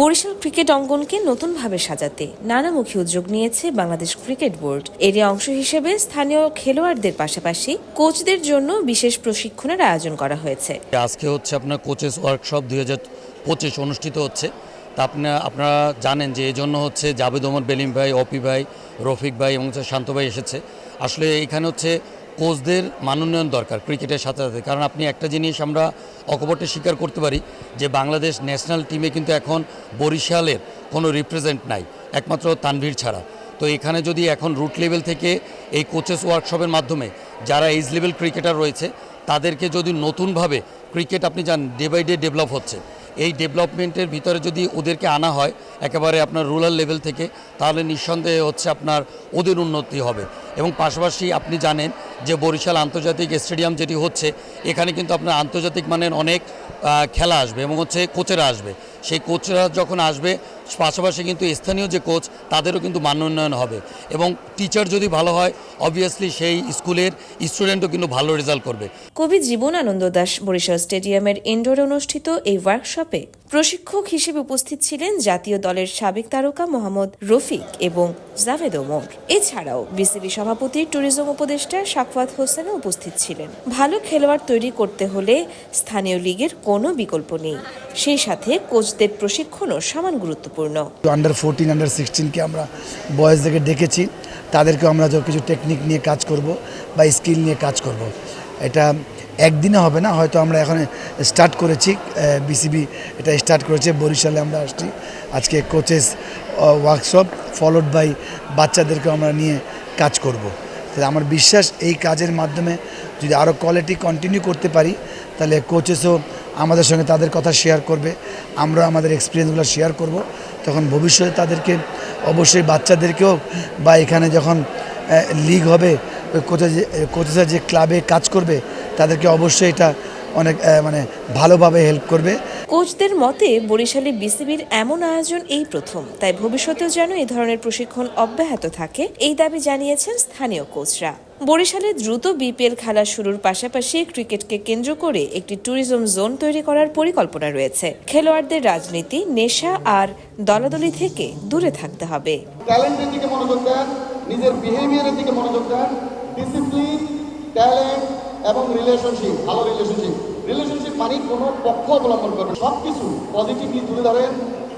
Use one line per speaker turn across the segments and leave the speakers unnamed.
Barishal cricket অঙ্গনকে নতুনভাবে সাজাতে নানামুখী উদ্যোগ নিয়েছে বাংলাদেশ ক্রিকেট বোর্ড। এরই অংশ হিসেবে স্থানীয় খেলোয়াড়দের পাশাপাশি কোচদের জন্য বিশেষ প্রশিক্ষণের আয়োজন করা হয়েছে।
আজকে হচ্ছে আপনার কোচেস ওয়ার্কশপ দুই হাজার পঁচিশ অনুষ্ঠিত হচ্ছে। তা আপনার আপনারা জানেন যে এই জন্য হচ্ছে জাবেদ ওমর, বেলিম ভাই, অপি ভাই, রফিক ভাই এবং শান্ত ভাই এসেছে। আসলে এখানে হচ্ছে কোচদের মানোন্নয়ন দরকার ক্রিকেটের সাথে সাথে। কারণ আপনি একটা জিনিস আমরা অকপটে স্বীকার করতে পারি যে বাংলাদেশ ন্যাশনাল টিমে কিন্তু এখন বরিশালের কোনো রিপ্রেজেন্ট নাই, একমাত্র তানভীর ছাড়া। তো এখানে যদি এখন রুট লেভেল থেকে এই কোচেস ওয়ার্কশপের মাধ্যমে যারা এইজ লেভেল ক্রিকেটার রয়েছে, তাদেরকে যদি নতুনভাবে ক্রিকেট আপনি জান ডে বাই ডে ডেভেলপ হচ্ছে, এই ডেভেলপমেন্টের ভিতরে যদি ওদেরকে আনা হয়, একেবারে আপনার রুরাল লেভেল থেকে, তাহলে নিঃসন্দেহে হচ্ছে আপনার ওদের উন্নতি হবে। এবং পাশাপাশি আপনি জানেন যে বরিশাল আন্তর্জাতিক স্টেডিয়াম যেটি হচ্ছে, এখানে কিন্তু আপনার আন্তর্জাতিক মানের অনেক খেলা আসবে এবং হচ্ছে কোচেরা আসবে। সেই কোচরা যখন আসবে পাশাপাশি কিন্তু স্থানীয় যে কোচ তাদেরও কিন্তু মান উন্নয়ন হবে। এবং টিচার যদি ভালো হয় অবভিয়াসলি সেই স্কুলের স্টুডেন্টও কিন্তু ভালো রেজাল্ট করবে।
কবি জীবনানন্দ দাস বরিশাল স্টেডিয়ামের ইনডোরে অনুষ্ঠিত এই ওয়ার্কশপে প্রশিক্ষক হিসেবে উপস্থিত ছিলেন জাতীয় দলের সাবেক তারকা মোহাম্মদ রফিক এবং জাভেদ ওমর। এছাড়াও বিসিবি সভাপতি ট্যুরিজম উপদেষ্টা সাকওয়াত হোসেনও উপস্থিত ছিলেন। ভালো খেলোয়াড় তৈরি করতে হলে স্থানীয় লীগের কোনো বিকল্প নেই। সেই সাথে কোচদের প্রশিক্ষণও সমান গুরুত্বপূর্ণ।
আন্ডার ফোরটিন আন্ডার সিক্সটিনকে আমরা বয়েজদেরকে ডেকেছি। তাদেরকে আমরা কিছু টেকনিক নিয়ে কাজ করব বা স্কিল নিয়ে কাজ করব। এটা একদিনে হবে না, হয়তো আমরা এখন স্টার্ট করেছি বিসিবি এটা স্টার্ট করেছে, বরিশালে আমরা আসছি। আজকে কোচেস ওয়ার্কশপ ফলোড বাই বাচ্চাদেরকে আমরা নিয়ে কাজ করব। তাহলে আমার বিশ্বাস এই কাজের মাধ্যমে যদি আরও কোয়ালিটি কন্টিনিউ করতে পারি, তাহলে কোচেসও আমাদের সঙ্গে তাদের কথা শেয়ার করবে, আমরা আমাদের এক্সপিরিয়েন্সগুলো শেয়ার করব। তখন ভবিষ্যতে তাদেরকে অবশ্যই বাচ্চাদেরকেও বা এখানে যখন লিগ হবে, ওই কোচে কোচেসরা যে ক্লাবে কাজ করবে তাদেরকে অবশ্যই এটা অনেক মানে ভালোভাবে হেল্প করবে।
কোচদের মতে বরিশালে বিসিবির এমন আয়োজন এই প্রথম তাই ভবিষ্যতেও যেন এই ধরনের প্রশিক্ষণ অব্যাহত থাকে এই দাবি জানিয়েছেন স্থানীয় কোচরা। বরিশালে দ্রুত বিপিএল খেলা শুরুর পাশাপাশি ক্রিকেটকে কেন্দ্র করে একটি ট্যুরিজম জোন তৈরি করার পরিকল্পনা রয়েছে। খেলোয়াড়দের রাজনীতি নেশা আর দলাদলি থেকে দূরে থাকতে হবে।
ট্যালেন্টের দিকে মনোযোগ দেন নিজের বিহেভিয়ারের দিকে মনোযোগ দেন ডিসিপ্লিন ট্যালেন্ট এবং রিলেশনশিপ ভালো রিলেশনশিপ রিলেশনশিপ মানে কোনো পক্ষ অবলম্বন করবে সব কিছু পজিটিভলি তুলে ধরেন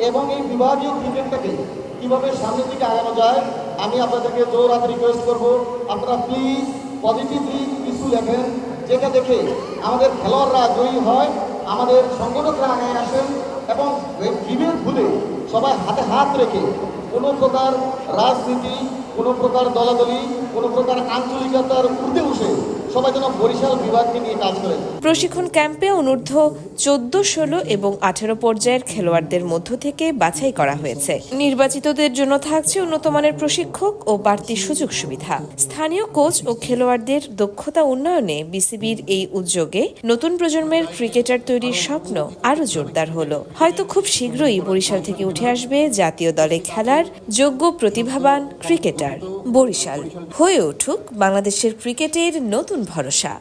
এবং এই বিভাগীয় ক্রিকেটটাকে কীভাবে সামনের দিকে আগানো যায়, আমি আপনাদেরকে জোর হাতে রিকোয়েস্ট করব। আপনারা প্লিজ পজিটিভলি কিছু লেখেন, যেটা দেখে আমাদের খেলোয়াড়রা জয়ী হয়, আমাদের সংগঠকরা আগে আসেন এবং বিভেদ ভুলে সবাই হাতে হাত রেখে কোনো প্রকার রাজনীতি, কোনো প্রকার দলাদলি, কোনো প্রকার আঞ্চলিকতার ঊর্ধ্বে উঠে
প্রশিক্ষণ ক্যাম্পে অনূর্ধ্ব চোদ্দ, ষোলো এবং আঠেরো পর্যায়ের খেলোয়াড়দের মধ্য থেকে বাছাই করা হয়েছে। নির্বাচিতদের জন্য থাকছে উন্নতমানের প্রশিক্ষক ও বাড়তি সুযোগ সুবিধা। স্থানীয় কোচ ও খেলোয়াড়দের দক্ষতা উন্নয়নে বিসিবির এই উদ্যোগে নতুন প্রজন্মের ক্রিকেটার তৈরির স্বপ্ন আরও জোরদার হলো। হয়তো খুব শীঘ্রই বরিশাল থেকে উঠে আসবে জাতীয় দলে খেলার যোগ্য প্রতিভাবান ক্রিকেটার বরিশাল। হয়ে উঠুক বাংলাদেশের ক্রিকেটের নতুন ভরসা।